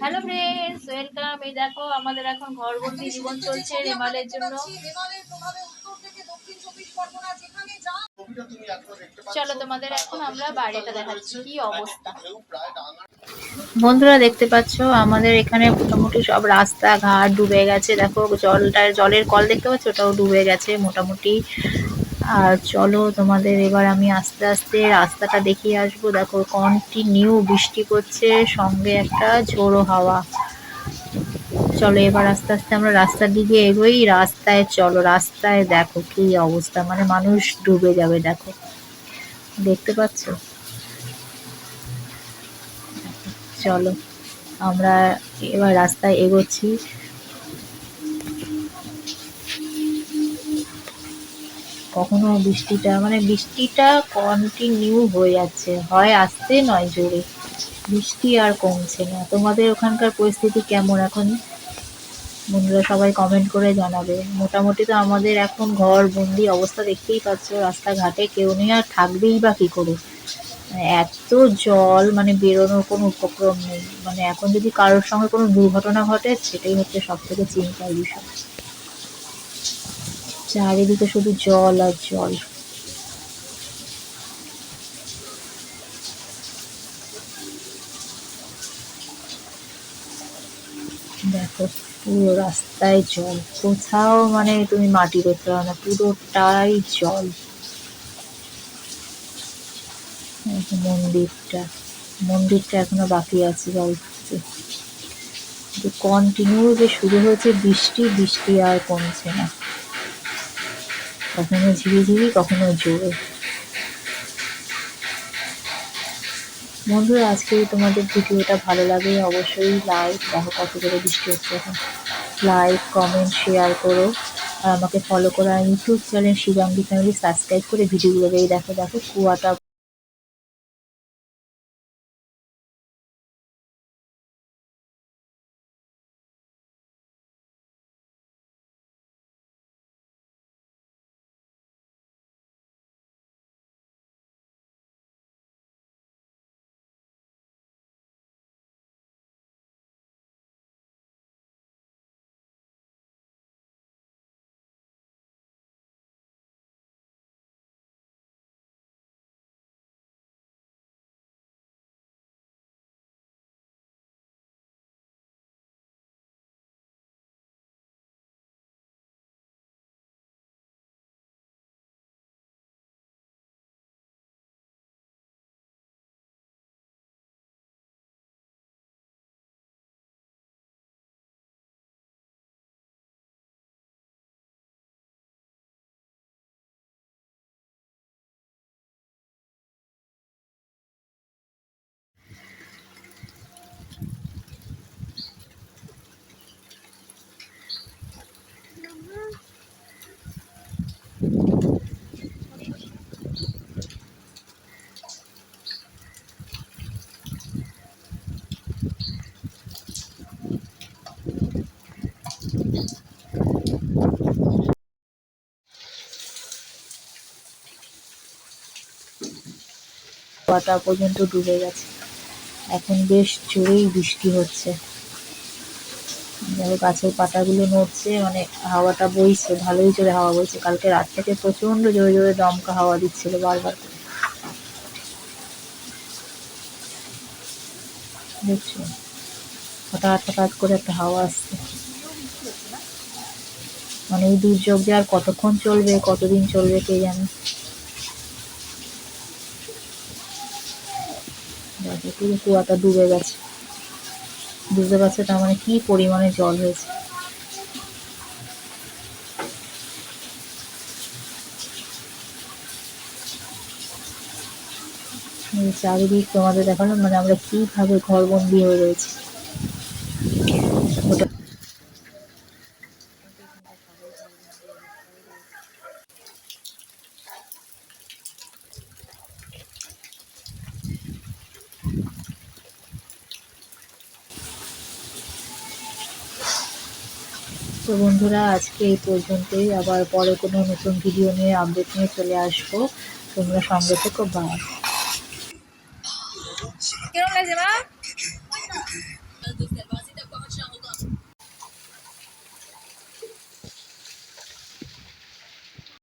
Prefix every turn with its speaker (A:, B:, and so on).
A: Hello friends welcome এই দেখো, আমাদের এখন ঘরবন্দি জীবন চলছে রেমালের জন্য। চলো তোমাদের এখন আমরা বাইরেটা দেখাচ্ছি। কি অবস্থা? বন্ধুরা, দেখতে পাচ্ছ, আমাদের এখানে মোটামুটি সব রাস্তাঘাট ডুবে গেছে। দেখো জলটা জলের কল দেখতে পাচ্ছ? ওটাও ডুবে গেছে মোটামুটি। আর চলো তোমাদের এবার আমি আস্তে আস্তে রাস্তাটা দেখিয়ে আসব। দেখো কন্টিনিউ বৃষ্টি করছে সঙ্গে একটা ঝোড়ো হাওয়া। চলো এবার আস্তে আস্তে আমরা রাস্তার দিকে এগোই। রাস্তায় চলো, রাস্তায় দেখো কি অবস্থা। মানে মানুষ ডুবে যাবে, দেখো। দেখতে পাচ্ছ? চলো, আমরা এবার রাস্তায় এগোচ্ছি। কখনো বৃষ্টিটা মানে বৃষ্টিটা কন্টিনিউ হয়ে যাচ্ছে। হয় আসতে নয় জোরে। বৃষ্টি আর কমছে না। তোমাদের ওখানকার পরিস্থিতি কেমন এখন? বন্ধুরা সবাই কমেন্ট করে জানাবে। মোটামুটি তো আমাদের এখন ঘর বন্দি অবস্থা দেখতেই পাচ্ছ। রাস্তাঘাটে কেউ নেই, আর থাকবেই বা কী করে? মানে এত জল মানে বেরোনোর কোনো উপক্রম নেই। মানে এখন যদি কারোর সঙ্গে কোনো দুর্ঘটনা ঘটে, সেটাই হচ্ছে সব থেকে চিন্তার বিষয়। চারিদিকে শুধু জল আর জল। দেখো, পুরো রাস্তায় জল। কোথাও মানে তুমি মাটি দেখতে পাও না, পুরোটাই জল। মন্দিরটা মন্দিরটা এখনও বাকি আছে জল কন্টিনিউ যে শুরু হয়েছে, বৃষ্টি বৃষ্টি আর কমছে না। কখনো ঝিরিঝিরি কখনো জোরে। বন্ধুরা, আজকে তোমাদের ভিডিওটা ভালো লাগে, অবশ্যই লাইক দেখো কত করে বৃষ্টি হচ্ছে এখন। লাইক কমেন্ট শেয়ার করো। আর আমাকে ফলো করো, আর YouTube channel Shivangi family subscribe করে ভিডিওগুলো দেখো দেখো, কুয়াটা পাতা পর্যন্ত ডুবে গেছে। এখন বেশ জোরেই বৃষ্টি হচ্ছে। গাছের পাতাগুলো নড়ছে মানে হাওয়াটা বইছে, ভালোই জোরে হাওয়া বইছে। কালকে রাত থেকে প্রচণ্ড জোরে জোরে দমকা হাওয়া দিচ্ছিল বারবার করে। দেখছ? হঠাৎ হঠাৎ করে একটা হাওয়া আসছে। মানে এই দুর্যোগ যে আর কতক্ষণ চলবে, কতদিন চলবে কে জানে। দেখো পুরো কুয়াটা ডুবে গেছে। বুঝতে পারছে তার মানে কি পরিমাণে জল হয়েছে। চারিদিক তোমাদের দেখালাম মানে আমরা কীভাবে ঘরবন্দি হয়ে রয়েছি। তো বন্ধুরা, আজকে এই পর্যন্তই। আবার পরে কোনো নতুন ভিডিও নিয়ে আপডেট নিয়ে চলে আসব। তোমরা সঙ্গে থেকে বা কেমন লাগছে মা?